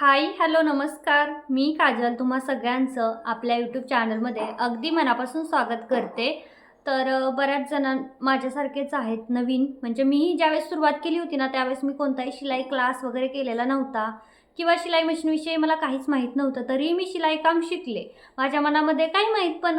Hi hello नमस्कार. मी काजल तुम्हा सगळ्यांचं आपल्या यूट्यूब चॅनलमध्ये अगदी मनापासून स्वागत करते. तर बऱ्याच जणां माझ्यासारखेच आहेत नवीन. म्हणजे मी ज्यावेळेस सुरुवात केली होती ना त्यावेळेस मी कोणताही शिलाई क्लास वगैरे केलेला नव्हता. किंवा शिलाई मशीनविषयी मला काहीच माहीत नव्हतं तरीही मी शिलाई काम शिकले. माझ्या मनामध्ये काही माहीत पण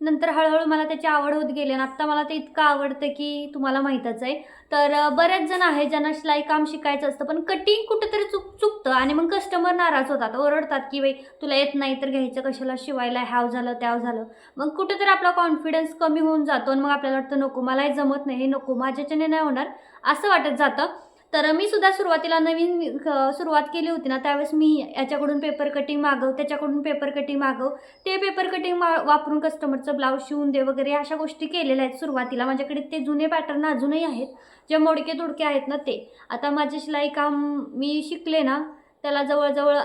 नंतर हळूहळू मला त्याची आवड होत गेली आणि आत्ता मला ते इतकं आवडतं की तुम्हाला माहीतच आहे. तर बऱ्याच बरेच जण आहेत ज्यांना शिलाई काम शिकायचं असतं पण कटिंग कुठंतरी चुक चुकतं आणि मग कस्टमर नाराज होतात ओरडतात की बाई तुला येत नाही तर घ्यायचं कशाला? शिवायला ह्याव झालं त्याव झालं. मग कुठेतरी आपला कॉन्फिडन्स कमी होऊन जातो आणि मग आपल्याला वाटतं नको मला हे जमत नाही हे नको माझ्याच्याने नाही होणार. असं वाटत जातं. तर मी सुद्धा सुरुवातीला नवीन सुरुवात केली होती ना त्यावेळेस मी याच्याकडून पेपर कटिंग मागव त्याच्याकडून पेपर कटिंग मागव ते पेपर कटिंग मा वापरून कस्टमरचं ब्लाऊज शिवून दे वगैरे अशा गोष्टी केलेल्या आहेत सुरुवातीला. माझ्याकडे ते जुने पॅटर्न अजूनही आहेत जे मोडके तुडके आहेत ना ते. आता माझे शिलाई काम मी शिकले ना त्याला जवळजवळ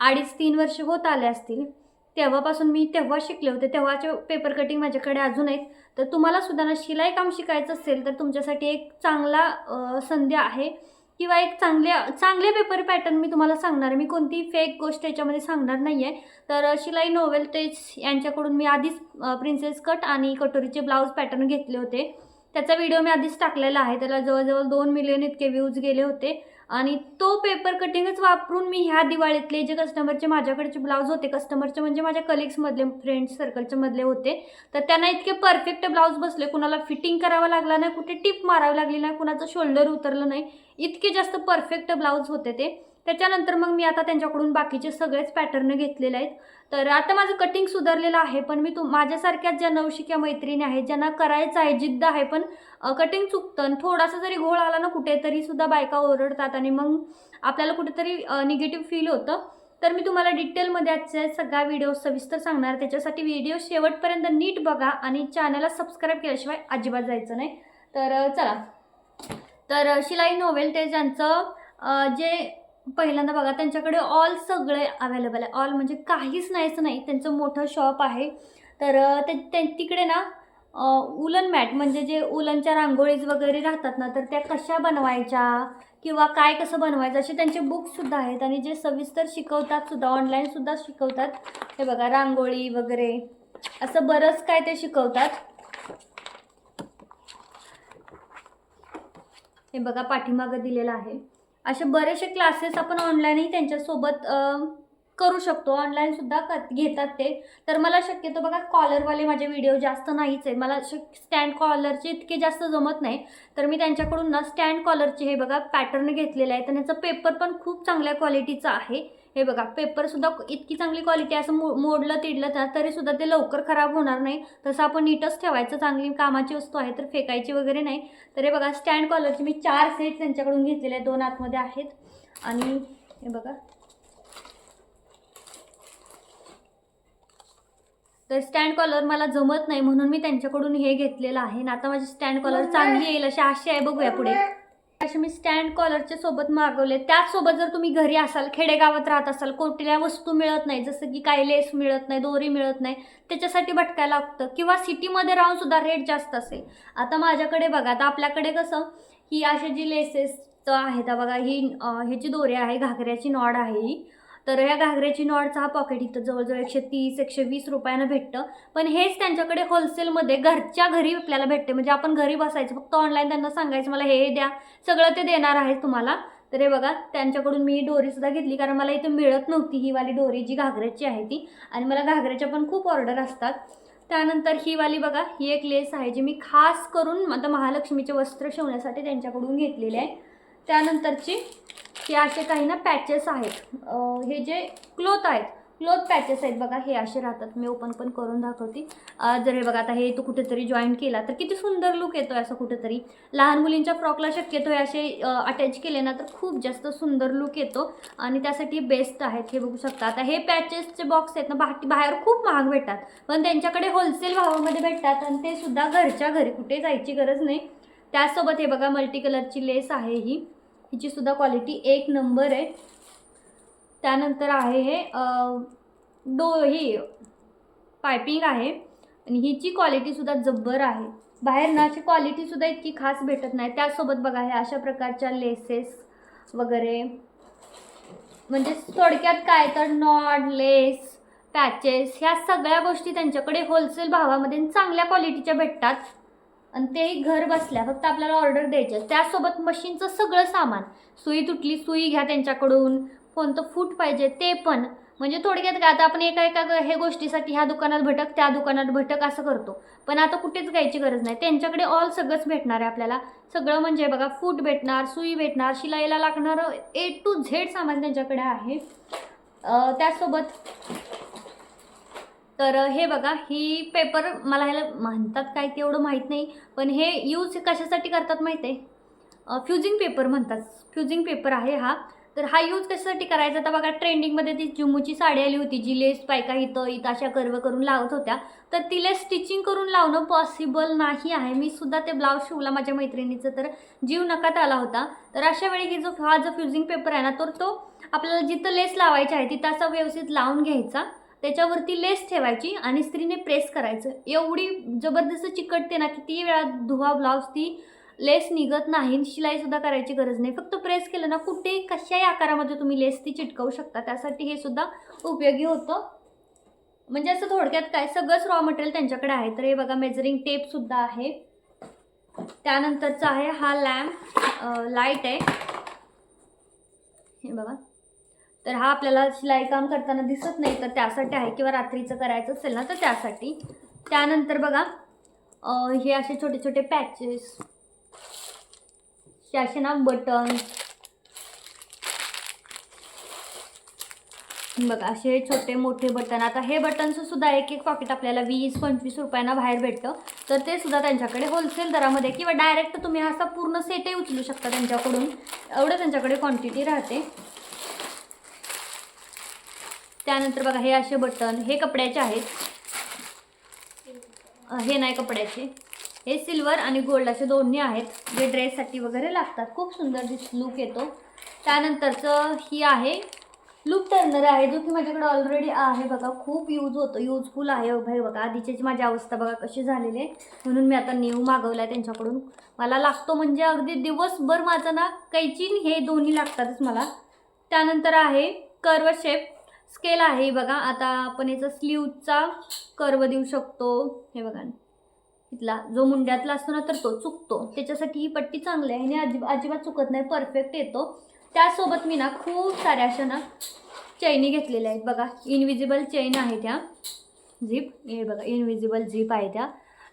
अडीच तीन वर्ष होत आले असतील. तेव्हापासून मी तेव्हा शिकले होते. तेव्हाचे पेपर कटिंग माझ्याकडे अजून आहेत. तर तुम्हाला सुद्धा ना शिलाई काम शिकायचं असेल तर तुमच्यासाठी एक चांगला संधी आहे. किंवा एक चांगल्या चांगले पेपर पॅटर्न मी तुम्हाला सांगणार आहे. मी कोणती फेक गोष्ट याच्यामध्ये सांगणार नाही आहे तर शिलाई नोवेल तेच यांच्याकडून मी आधीच प्रिन्सेस कट आणि कटोरीचे ब्लाऊज पॅटर्न घेतले होते. त्याचा व्हिडिओ मी आधीच टाकलेला आहे. त्याला जवळजवळ दोन मिलियन इतके व्ह्यूज गेले होते. आणि तो पेपर कटिंगच वापरून मी ह्या दिवाळीतले जे कस्टमरचे माझ्याकडचे ब्लाऊज होते कस्टमरचे म्हणजे माझ्या कलिग्समधले फ्रेंड्स सर्कलच्या मधले होते. तर त्यांना इतके परफेक्ट ब्लाऊज बसले कुणाला फिटिंग करावा लागला नाही कुठे टिप मारावी लागली नाही कुणाचं शोल्डर उतरलं नाही. इतके जास्त परफेक्ट ब्लाऊज होते ते. त्याच्यानंतर मग मी आता त्यांच्याकडून बाकीचे सगळेच पॅटर्न घेतलेले आहेत. तर आता माझं कटिंग सुधारलेलं आहे पण मी तू माझ्यासारख्याच ज्या नवशिक्या मैत्रिणी आहेत ज्यांना करायचं आहे जिद्द आहे पण कटिंग चुकतं आणि थोडासा जरी घोळ आला ना कुठेतरी सुद्धा बायका ओरडतात आणि मग आपल्याला कुठेतरी निगेटिव्ह फील होतं. तर मी तुम्हाला डिटेलमध्ये आजचा सगळा व्हिडिओ सविस्तर सांगणार. त्याच्यासाठी व्हिडिओ शेवटपर्यंत नीट बघा आणि चॅनलला सबस्क्राईब केल्याशिवाय अजिबात जायचं नाही. तर चला. तर शिलाई नोवेल ते ज्यांचं जे पहिल्यांदा बघा त्यांच्याकडे ऑल सगळे अवेलेबल आहे. ऑल म्हणजे काहीच नाहीच नाही. त्यांचं मोठं शॉप आहे. तर ते ते- तिकडे ना उलन मॅट म्हणजे जे उलनच्या रांगोळीज वगैरे राहतात ना तर त्या कशा बनवायच्या किंवा काय कसं बनवायचं असे त्यांचे बुकसुद्धा आहेत. आणि जे सविस्तर शिकवतात सुद्धा ऑनलाईनसुद्धा शिकवतात. हे बघा रांगोळी वगैरे असं बरंच काय ते शिकवतात. हे बघा पाठीमागं दिलेलं आहे. असे बरेचसे क्लासेस आपण ऑनलाईनही त्यांच्यासोबत करू शकतो. ऑनलाईनसुद्धा क घेतात ते. तर मला शक्यतो बघा कॉलरवाले माझे व्हिडिओ जास्त नाहीच आहे. मला शक स्टँड कॉलरचे इतके जास्त जमत नाही. तर मी त्यांच्याकडून ना स्टँड कॉलरचे हे बघा पॅटर्न घेतलेले आहे. तर ह्याचं पेपर पण खूप चांगल्या क्वालिटीचं आहे. हे बघा पेपरसुद्धा इतकी चांगली क्वालिटी असं मो मोडलं तिडलं तर तरीसुद्धा ते लवकर खराब होणार नाही. तसं आपण नीटच ठेवायचं चांगली कामाची वस्तू आहे तर फेकायची वगैरे नाही. तर हे बघा स्टँड कॉलरचे मी चार सेट त्यांच्याकडून घेतलेले आहेत दोन आतमध्ये आहेत. आणि हे बघा. तर स्टँड कॉलर मला जमत नाही म्हणून मी त्यांच्याकडून हे घेतलेलं आहे. आणि आता माझी स्टँड कॉलर चांगली येईल अशी आशा आहे बघूया पुढे. असे मी स्टँड कॉलरच्या सोबत मागवले. त्याचसोबत जर तुम्ही घरी असाल खेडेगावात राहत असाल कुठल्या वस्तू मिळत नाही जसं की काही लेस मिळत नाही दोरी मिळत नाही त्याच्यासाठी भटकायला लागतं. किंवा सिटीमध्ये राहून सुद्धा रेट जास्त असेल. आता माझ्याकडे बघा आता आपल्याकडे कसं ही अशी जी लेसेस आहेत बघा ही ह्याची दोरी आहे घागऱ्याची नॉड आहे ही. तर ह्या घागऱ्याची नॉडचा हा पॉकेट इथं जवळजवळ एकशे तीस एकशे वीस रुपयानं भेटतं. पण हेच त्यांच्याकडे होलसेलमध्ये घरच्या घरी आपल्याला भेटते. म्हणजे आपण घरी बसायचं फक्त ऑनलाईन त्यांना सांगायचं मला हे द्या सगळं ते देणार आहे तुम्हाला. तर हे बघा त्यांच्याकडून मी डोरीसुद्धा घेतली कारण मला इथे मिळत नव्हती ही वाली डोरी जी घागऱ्याची आहे ती. आणि मला घागऱ्याच्या पण खूप ऑर्डर असतात. त्यानंतर ही वाली बघा ही एक लेस आहे जी मी खास करून आता महालक्ष्मीचे वस्त्र शिवण्यासाठी त्यांच्याकडून घेतलेले आहे. त्यानंतरची हे असे काही ना पॅचेस आहेत. हे जे क्लोथ आहेत क्लोथ पॅचेस आहेत बघा हे असे राहतात. मी ओपन पण करून दाखवते. जर हे बघा आता हे तू कुठेतरी जॉईन केला तर किती सुंदर लुक येतो असं कुठेतरी. लहान मुलींच्या फ्रॉकला शक्यतो हे असे अटॅच केले ना तर खूप जास्त सुंदर लुक येतो. आणि त्यासाठी बेस्ट आहेत हे बघू शकता. आता हे पॅचेसचे बॉक्स आहेत ना बाकी बाहेर खूप महाग भेटतात. पण त्यांच्याकडे होलसेल भावामध्ये भेटतात आणि ते सुद्धा घरच्या घरी कुठे जायची गरज नाही. त्याचसोबत हे बघा मल्टी कलरची लेस आहे ही. हिची सुद्धा क्वालिटी एक नंबर आहे. त्यानंतर आहे हे डो ही पायपिंग आहे. आणि हिची क्वालिटीसुद्धा जब्बर आहे. बाहेर ना अशी क्वालिटीसुद्धा इतकी खास भेटत नाही. त्यासोबत बघा हे अशा प्रकारच्या लेसेस वगैरे. म्हणजे थोडक्यात काय तर नॉड लेस पॅचेस ह्या सगळ्या गोष्टी त्यांच्याकडे होलसेल भावामध्ये चांगल्या क्वालिटीच्या भेटतात. आणि तेही घर बसल्या फक्त आपल्याला ऑर्डर द्यायची आहे. त्यासोबत मशीनचं सगळं सामान. सुई तुटली सुई घ्या त्यांच्याकडून. कोणतं फूट पाहिजे ते पण. म्हणजे थोडक्यात काय आता आपण एका एका हे गोष्टीसाठी ह्या दुकानात भटक त्या दुकानात भटक असं करतो. पण आता कुठेच घ्यायची गरज नाही. त्यांच्याकडे ऑल सगळंच भेटणार आहे आपल्याला. सगळं म्हणजे बघा फूट भेटणार सुई भेटणार शिलाईला लागणारं ए टू झेड सामान त्यांच्याकडे आहे. त्यासोबत तर हे बघा ही पेपर मला ह्याला म्हणतात काय ते एवढं माहीत नाही पण हे यूज कशासाठी करतात माहीत आहे फ्युजिंग पेपर म्हणतात. फ्युजिंग पेपर आहे हा. तर हा यूज कशासाठी करायचा? तर बघा ट्रेंडिंगमध्ये ती जुमूची साडी आली होती जी लेस पायका इथं इथं अशा कर्व करून लावत होत्या. तर तिला स्टिचिंग करून लावणं पॉसिबल नाही आहे. मी सुद्धा ते ब्लाऊज शिवला माझ्या मैत्रिणीचं तर जीव नकात आला होता. तर अशा वेळी ही जो हा जो फ्युजिंग पेपर आहे ना तर तो आपल्याला जिथं लेस लावायची आहे तिथं असा व्यवस्थित लावून घ्यायचा. त्याच्यावरती लेस ठेवायची आणि स्त्रीने प्रेस करायचं. एवढी जबरदस्त चिकटते ना किती वेळा धुवा ब्लाऊज ती लेस निघत नाही शिलाईसुद्धा करायची गरज नाही. फक्त प्रेस केलं ना कुठे कशाही आकारामध्ये तुम्ही लेस ती चिटकवू शकता. त्यासाठी हे सुद्धा उपयोगी होतं. म्हणजे असं थोडक्यात काय सगळंच रॉ मटेरियल त्यांच्याकडे आहे. तर हे बघा मेजरिंग टेपसुद्धा आहे. त्यानंतरचा आहे हा लॅम्प लाइट आहे. हे बघा. तर हा आपल्याला शिलाई काम करताना दिसत नाही तर त्यासाठी आहे किंवा रात्रीचं करायचं असेल ना तर त्यासाठी. त्यानंतर बघा हे असे छोटे छोटे पॅचेस हे असे ना बटन बघा असे छोटे मोठे बटन आता हे बटनचं सुद्धा एक एक पॉकेट आपल्याला वीस पंचवीस रुपयांना बाहेर भेटतं. तर ते सुद्धा त्यांच्याकडे होलसेल दरामध्ये किंवा डायरेक्ट तुम्ही असा पूर्ण सेटही उचलू शकता त्यांच्याकडून. एवढं त्यांच्याकडे क्वांटिटी राहते. त्यानंतर बघा हे असे बटन हे कपड्याचे आहेत. हे नाही कपड्याचे. हे सिल्वर आणि गोल्ड असे दोन्ही आहेत जे ड्रेससाठी वगैरे लागतात. खूप सुंदर दिस लुक येतो. त्यानंतरचं ही आहे लूप टर्नर आहे जो की माझ्याकडे ऑलरेडी आहे बघा. खूप यूज होतो यूजफुल आहे हो भाई बघा. आधीची माझी अवस्था बघा कशी झालेली आहे. म्हणून मी आता न्यू मागवला आहे त्यांच्याकडून. मला लागतो म्हणजे अगदी दिवसभर माझं ना कैचीन हे दोन्ही लागतातच मला. त्यानंतर आहे कर्व शेप स्केल आहे. बघा आता आपण याचा स्लीवचा कर्व देऊ शकतो. हे बघा. इथला जो मुंड्यातला असतो ना तर तो चुकतो. त्याच्यासाठी ही पट्टी चांगली आहे आणि अजिब अजिबात चुकत नाही. परफेक्ट येतो. त्यासोबत मी ना खूप साऱ्या अशा ना चैनी घेतलेल्या आहेत. बघा इनविजिबल चैन आहे त्या. झिप हे बघा इनविजिबल झिप आहे त्या.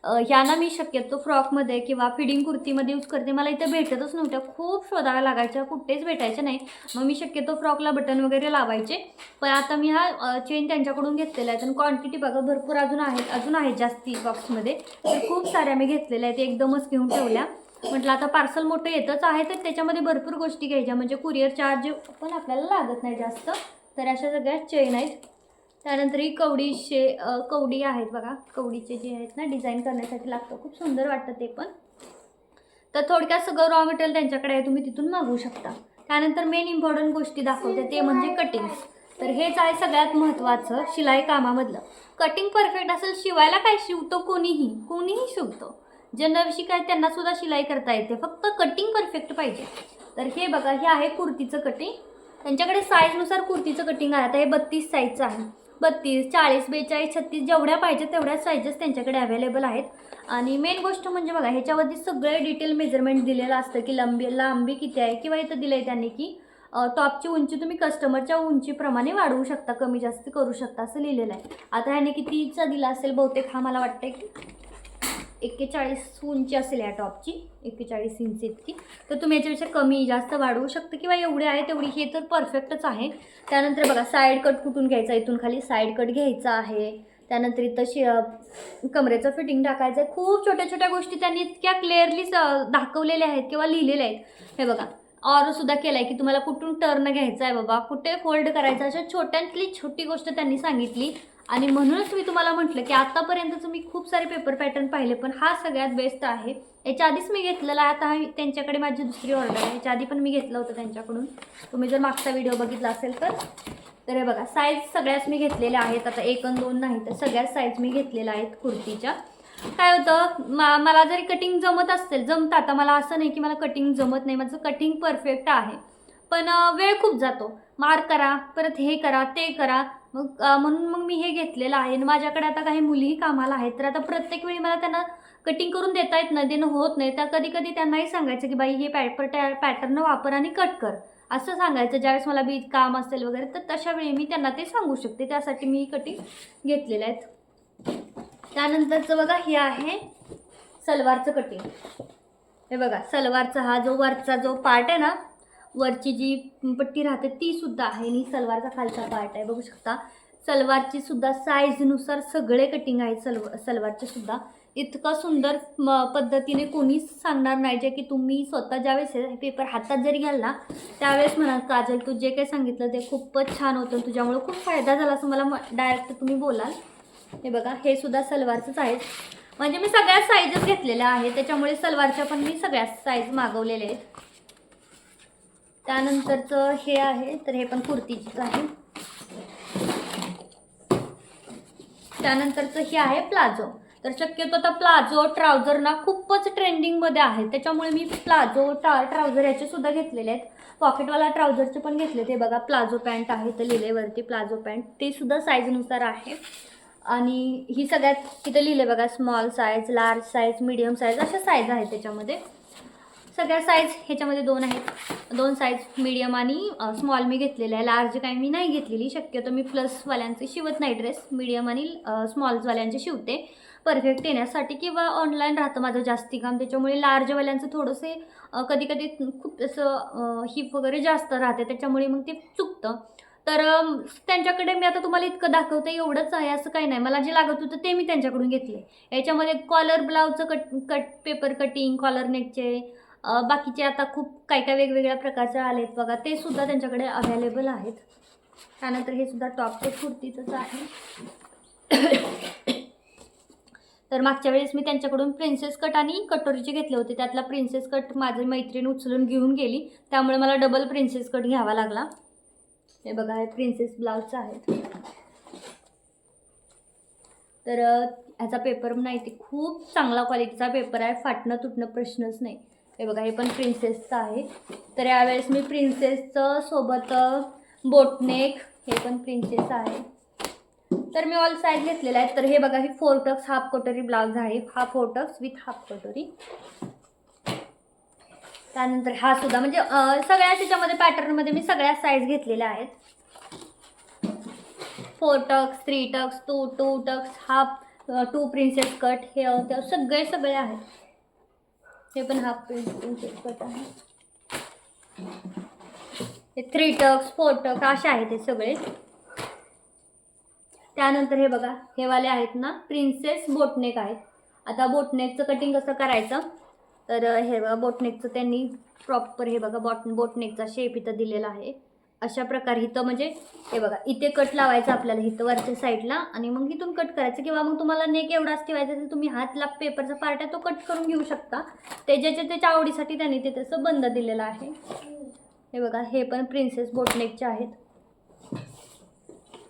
यांना मी शक्यतो फ्रॉकमध्ये किंवा फिडिंग कुर्तीमध्ये यूज करते. मला इथे भेटतच नव्हत्या. खूप शोधाव्या लागायच्या. कुठेच भेटायच्या नाही मग मी शक्यतो फ्रॉकला बटन वगैरे लावायचे. पण आता मी हा चेन त्यांच्याकडून घेतलेला आहे. आणि क्वांटिटी बघा भरपूर अजून आहेत. अजून आहेत जास्ती बॉक्समध्ये तर खूप साऱ्या मी घेतलेल्या आहेत. एकदमच घेऊन ठेवल्या. म्हटलं आता पार्सल मोठं येतच आहे तर त्याच्यामध्ये भरपूर गोष्टी घ्यायच्या. म्हणजे कुरिअर चार्ज पण आपल्याला लागत नाही जास्त. तर अशा सगळ्या चेन आहेत. त्यानंतर ही कवडीशे अ, कवडी आहेत बघा. कवडीचे जे आहेत ना डिझाईन करण्यासाठी लागतं. खूप सुंदर वाटतं ते पण. तर थोडक्यात सगळं रॉ मटेरियल त्यांच्याकडे आहे तुम्ही तिथून मागवू शकता. त्यानंतर मेन इम्पॉर्टंट गोष्टी दाखवते ते म्हणजे कटिंग्स तर हेच आहे सगळ्यात महत्त्वाचं शिलाई कामामधलं. कटिंग परफेक्ट असेल शिवायला काय शिवतो कोणीही? कोणीही शिवतो. जे न शिकाय त्यांना सुद्धा शिलाई करता येते. फक्त कटिंग परफेक्ट पाहिजे. तर हे बघा हे आहे कुर्तीचं कटिंग त्यांच्याकडे साईजनुसार कुर्तीचं कटिंग आहे. आता हे बत्तीस साईजचं आहे. बत्तीस चाळीस बेचाळीस छत्तीस जेवढ्या पाहिजे तेवढ्या साईजेस त्यांच्याकडे अवेलेबल आहेत. आणि मेन गोष्ट म्हणजे बघा ह्याच्यावरती सगळे डिटेल मेजरमेंट दिलेलं असतं की लांबी लांबी किती आहे किंवा इथं दिलं आहे त्यांनी की टॉपची उंची तुम्ही कस्टमरच्या उंचीप्रमाणे वाढवू शकता कमी जास्त करू शकता असं लिहिलेलं आहे. आता ह्याने कितीचा दिला असेल बहुतेक हा मला वाटतं की एक्केचाळीस उंची असेल या टॉपची एक्केचाळीस इंच इतकी. तर तुम्ही याच्यापेक्षा कमी जास्त वाढवू शकता किंवा एवढे आहे तेवढी. हे तर परफेक्टच आहे. त्यानंतर बघा साईड कट कुठून घ्यायचा? इथून खाली साईड कट घ्यायचा आहे. त्यानंतर इथं शि कमरेचं फिटिंग टाकायचं आहे खूप छोट्या छोट्या गोष्टी त्यांनी इतक्या क्लिअरली दाखवलेल्या आहेत किंवा लिहिलेल्या आहेत. हे बघा ऑरसुद्धा सुद्धा केलं आहे की तुम्हाला कुठून टर्न घ्यायचा आहे बाबा. कुठे फोल्ड करायचा? अशा छोट्यातली छोटी गोष्ट त्यांनी सांगितली. आणि म्हणूनच मी तुम्हाला म्हटलं की आतापर्यंतचं मी खूप सारे पेपर पॅटर्न पाहिले पण हा सगळ्यात बेस्ट आहे. याच्या आधीच मी घेतलेला आहे. आता त्यांच्याकडे माझी दुसरी ऑर्डर आहे. याच्या आधी पण मी घेतलं होतं त्यांच्याकडून. तुम्ही जर मागचा व्हिडिओ बघितला असेल तर. तर हे बघा साईज सगळ्याच मी घेतलेल्या आहेत. आता एक आणि दोन नाही तर सगळ्याच साईज मी घेतलेल्या आहेत कुर्तीच्या. काय होतं मा मला जरी कटिंग जमत असेल जमतं. आता मला असं नाही की मला कटिंग जमत नाही. माझं कटिंग परफेक्ट आहे. पण वेळ खूप जातो. मार करा परत हे करा ते करा. मग म्हणून मग मी हे घेतलेलं आहे. आणि माझ्याकडे आता काही मुलीही कामाला आहेत. तर आता प्रत्येक वेळी मला त्यांना कटिंग करून देता येत नाही देणं होत नाही. तर कधी कधी त्यांनाही सांगायचं की बाई हे पॅ पॅटर्न वापर आणि कट कर. असं सांगायचं. ज्यावेळेस मला बी काम असेल वगैरे तर तशा वेळी मी त्यांना ते सांगू शकते. त्यासाठी मी कटिंग घेतलेलं आहेत. त्यानंतरचं बघा हे आहे सलवारचं कटिंग हे बघा सलवारचा हा जो वरचा जो पार्ट आहे ना वरची जी पट्टी राहते ती सुद्धा आहे. आणि सलवारचा खालचा पार्ट आहे. बघू शकता सलवारची सुद्धा साईजनुसार सगळे कटिंग आहेत सलव सलवारचे सुद्धा. इतका सुंदर म पद्धतीने कोणीच सांगणार नाही जे की तुम्ही स्वतः ज्यावेळेस हे पेपर हातात जरी घ्याल ना त्यावेळेस म्हणा काजल तू जे काही सांगितलं ते खूपच छान होतं तुझ्यामुळं खूप फायदा झाला असं मला डायरेक्ट तुम्ही बोलाल. हे बघा हे सुद्धा सलवारचंच आहे. म्हणजे मी सगळ्या साईजच घेतलेल्या आहेत. त्याच्यामुळे सलवारच्या पण मी सगळ्या साईज मागवलेल्या आहेत. त्यानंतरचं हे आहे तर हे पण कुर्तीचीच आहे. त्यानंतरचं हे आहे प्लाझो. तर शक्यतो आता प्लाझो ट्राउझर ना खूपच ट्रेंडिंगमध्ये आहे. त्याच्यामुळे मी प्लाझो ट्रा ट्राउझर याचे सुद्धा घेतलेले आहेत. पॉकेटवाला ट्राउझरचे पण घेतले ते बघा प्लाझो पॅन्ट आहे तर लिहिलेवरती प्लाझो पॅन्ट. ते सुद्धा साईजनुसार आहे. आणि ही सगळ्यात तिथं लिहिले बघा small size large size medium size अशा साईज आहेत त्याच्यामध्ये. सगळ्या साईज ह्याच्यामध्ये दोन आहेत. दोन साईज मीडियम आणि स्मॉल मी घेतलेलं आहे. लार्ज काही मी नाही घेतलेली. शक्यतो मी प्लसवाल्यांचे शिवत नाही ड्रेस मीडियम आणि स्मॉल्सवाल्यांचे शिवते. परफेक्ट येण्यासाठी किंवा ऑनलाईन राहतं माझं जास्ती काम. त्याच्यामुळे लार्जवाल्यांचं थोडंसे कधी कधी खूप असं हिप वगैरे जास्त राहते. त्याच्यामुळे मग ते चुकतं. तर त्यांच्याकडे मी आता तुम्हाला इतकं दाखवते. एवढंच आहे असं काही नाही. मला जे लागत होतं ते मी त्यांच्याकडून घेतले याच्यामध्ये collar ब्लाऊजचं cut cut paper cutting collar नेकचे बाकीचे आता खूप काय काय वेगवेगळ्या प्रकारचे आले आहेत बघा. ते सुद्धा त्यांच्याकडे अवेलेबल आहेत. त्यानंतर हे सुद्धा टॉपचं कुर्तीचंच आहे. तर मागच्या वेळेस मी त्यांच्याकडून प्रिन्सेस कट आणि कटोरीचे घेतले होते. त्यातला प्रिन्सेस कट माझी मैत्रीण उचलून घेऊन गेली. त्यामुळे मला डबल प्रिन्सेस कट घ्यावा लागला. हे बघा हे प्रिन्सेस ब्लाऊजचं आहे तर ह्याचा पेपर नाही ते खूप चांगला क्वालिटीचा पेपर आहे. फाटणं तुटणं प्रश्नच नाही. हे बघा हे पण प्रिन्सेसचं आहे. तर यावेळेस मी प्रिन्सेसचं सोबत बोटनेक हे पण प्रिन्सेस आहे. तर मी ऑल साईज घेतलेला आहे तर हे बघा ही four tucks half katori blouse आहे. हा फोर टक्स विथ हाफ कटोरी त्यानंतर हा सुद्धा म्हणजे सगळ्या त्याच्यामध्ये पॅटर्नमध्ये मी सगळ्या साईज घेतलेल्या आहेत. Four tucks three tucks two two tucks half two princess cut हे सगळे सगळे आहेत. हे पण हाफ प्रिंट आहे हे थ्री टक्स फोर टक असे आहेत हे सगळे. त्यानंतर हे बघा हे वाले आहेत ना प्रिन्सेस बोटनेक आहेत. आता बोटनेकचं कटिंग कसं करायचं? तर हे बघा बोटनेकचं त्यांनी प्रॉपर हे बघा बॉट बोटनेकचा शेप इथं दिलेला आहे. अशा प्रकारे इथं म्हणजे हे बघा इथे कट लावायचं आपल्याला इथं वरच्या साईडला आणि मग इथून कट करायचं. किंवा मग तुम्हाला नेक एवढाच ठेवायचा तर तुम्ही हातला पेपरचा पार्ट आहे तो कट करून घेऊ शकता. ते ज्याच्या त्याच्या आवडीसाठी त्यांनी ते तसं बंद दिलेलं आहे. हे बघा हे पण प्रिन्सेस बोटनेकचे आहेत.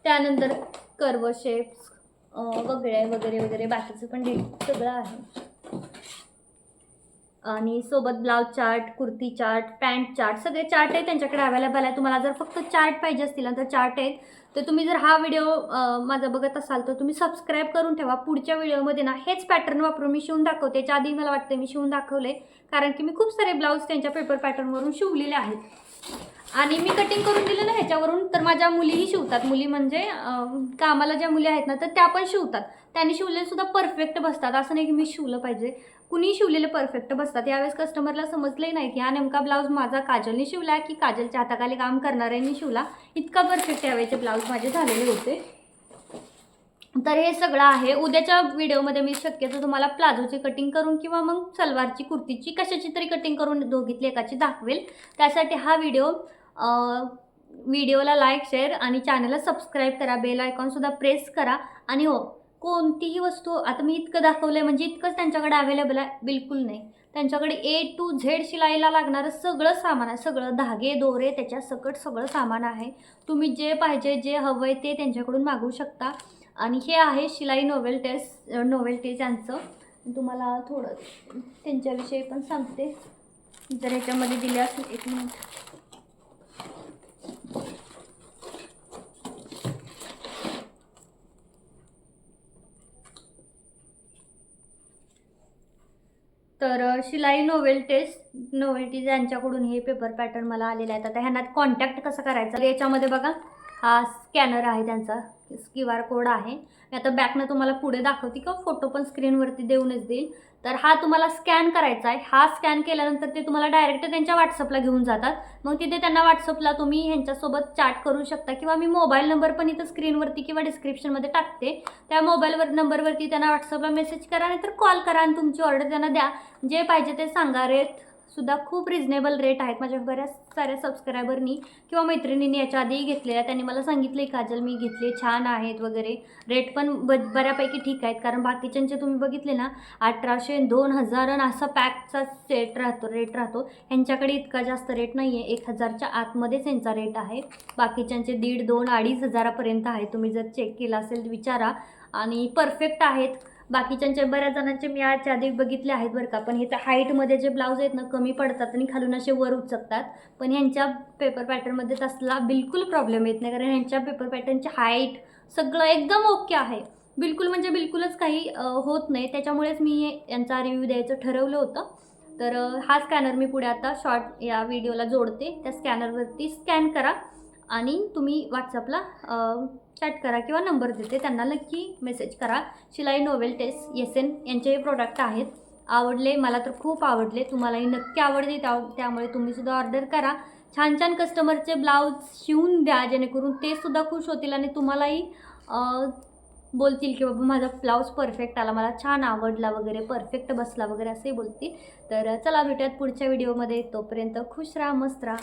त्यानंतर कर्व शेप्स वगैरे वगैरे वगैरे बाकीचं पण डि सगळं आहे. आणि सोबत blouse chart kurti chart pant chart सगळे चार्ट आहे त्यांच्याकडे अवेलेबल आहे. तुम्हाला जर फक्त चार्ट पाहिजे असतील ना तर चार्ट आहेत. तर तुम्ही जर हा व्हिडिओ माझा बघत असाल तर तुम्ही सबस्क्राईब करून ठेवा. पुढच्या व्हिडिओमध्ये ना हेच पॅटर्न वापरून मी शिवून दाखवते. याच्या आधी मला वाटतं मी शिवून दाखवले कारण की मी खूप सारे ब्लाऊज त्यांच्या पेपर पॅटर्नवरून शिवलेले आहेत. आणि मी कटिंग करून दिलं ना ह्याच्यावरून तर माझ्या मुलीही शिवतात. मुली म्हणजे कामाला ज्या मुली आहेत ना तर त्या पण शिवतात. त्यांनी शिवलेले सुद्धा परफेक्ट बसतात. असं नाही की मी शिवलं पाहिजे. कुणी शिवलेले परफेक्ट बसतात. यावेळेस कस्टमरला समजलंही नाही की हा नेमका ब्लाऊज माझा काजलने शिवला की काजलच्या हाताखाली काम करणाऱ्यांनी शिवला. इतका परफेक्ट यावेळेचे ब्लाऊज माझे झालेले होते. तर हे सगळं आहे. उद्याच्या व्हिडिओमध्ये मी शक्यतो तुम्हाला प्लाझोची कटिंग करून किंवा मग सलवारची कुर्तीची कशाची तरी कटिंग करून दोघीतली एकाची दाखवेल. त्यासाठी हा व्हिडिओ व्हिडिओला लाईक शेअर आणि चॅनलला सबस्क्राईब करा. बेल आयकॉनसुद्धा प्रेस करा. आणि हो कोणतीही वस्तू आता मी इतकं दाखवलं आहे म्हणजे इतकंच त्यांच्याकडे अवेलेबल आहे. बिलकुल नाही. त्यांच्याकडे ए टू झेड शिलाईला लागणारं सगळं सामान आहे. सगळं धागे दोरे त्याच्या सकट सगळं सामान आहे. तुम्ही जे पाहिजे जे हवं आहे ते त्यांच्याकडून मागवू शकता. आणि हे आहे शिलाई नोवेल्टेस नोवेल्टीज यांचं. तुम्हाला थोडं त्यांच्याविषयी पण सांगते. जर ह्याच्यामध्ये दिले असेल एक मिनिट तर शिलाई नोवेल टेस्ट नोवेल्टी यांच्याकडून हे पेपर पॅटर्न मला आलेले आहेत. आता ह्यांना कॉन्टॅक्ट कसा करायचं? याच्यामध्ये बघा. हा स्कॅनर आहे त्यांचा क्यू आर कोड आहे. मी आता बॅकनं तुम्हाला पुढे दाखवते किंवा फोटो पण स्क्रीनवरती देऊनच देईल तर हा तुम्हाला स्कॅन करायचा आहे. हा स्कॅन केल्यानंतर ते तुम्हाला डायरेक्ट त्यांच्या व्हॉट्सअपला घेऊन जातात. मग तिथे त्यांना व्हॉट्सअपला तुम्ही ह्यांच्यासोबत चॅट करू शकता किंवा मी मोबाईल नंबर पण इथं स्क्रीनवरती किंवा डिस्क्रिप्शनमध्ये टाकते. त्या मोबाईलवर नंबरवरती त्यांना व्हॉट्सअपला मेसेज करा नाहीतर कॉल करा आणि तुमची ऑर्डर त्यांना द्या. जे पाहिजे ते सांगा. रेट सुद्धा खूप रिझनेबल रेट आहेत. माझ्या बऱ्याच साऱ्या सबस्क्रायबरनी किंवा मैत्रिणींनी याच्या आधीही घेतलेल्या त्यांनी मला सांगितले काजल मी घेतले छान आहेत वगैरे. रेट पण ब बऱ्यापैकी ठीक आहेत. कारण बाकीच्यांचे तुम्ही बघितले ना अठराशे दोन हजार आणि असा पॅकचा सेट राहतो रेट राहतो. ह्यांच्याकडे इतका जास्त रेट नाही आहे एक हजारच्या आतमध्येच यांचा रेट आहे. बाकीच्यांचे दीड दोन अडीच हजारापर्यंत आहे. तुम्ही जर चेक केला असेल विचारा. आणि परफेक्ट आहेत. बाकीच्यांचे बऱ्याच जणांचे मी आजच्या आधी बघितले आहेत बरं का. पण हे तर हाईटमध्ये जे ब्लाऊज आहेत ना कमी पडतात आणि खालून असे वर उचकतात. पण ह्यांच्या पेपर पॅटर्नमध्ये तसला बिलकुल प्रॉब्लेम येत नाही. कारण ह्यांच्या पेपर पॅटर्नची हाईट सगळं एकदम ओके आहे. बिलकुल म्हणजे बिलकुलच काही होत नाही. त्याच्यामुळेच मी यांचा रिव्ह्यू द्यायचं ठरवलं होतं. तर हा स्कॅनर मी पुढे आता शॉर्ट या व्हिडिओला जोडते. त्या स्कॅनरवरती स्कॅन करा. आणि तुम्ही व्हॉट्सअपला चॅट करा किंवा नंबर देते. त्यांना नक्की मेसेज करा. शिलाई नोवेल टेस्ट येसेन एन यांचे प्रोडक्ट आहेत. आवडले मला तर खूप आवडले. तुम्हालाही नक्की आवडते त्या त्यामुळे तुम्हीसुद्धा ऑर्डर करा. छान छान कस्टमरचे ब्लाऊज शिवून द्या जेणेकरून ते सुद्धा खुश होतील आणि तुम्हालाही बोलतील की बाबा माझा ब्लाऊज परफेक्ट आला मला छान आवडला वगैरे परफेक्ट बसला वगैरे असे बोलतील. तर चला भेटूयात पुढच्या व्हिडिओमध्ये तोपर्यंत खुश राहा मस्त राहा.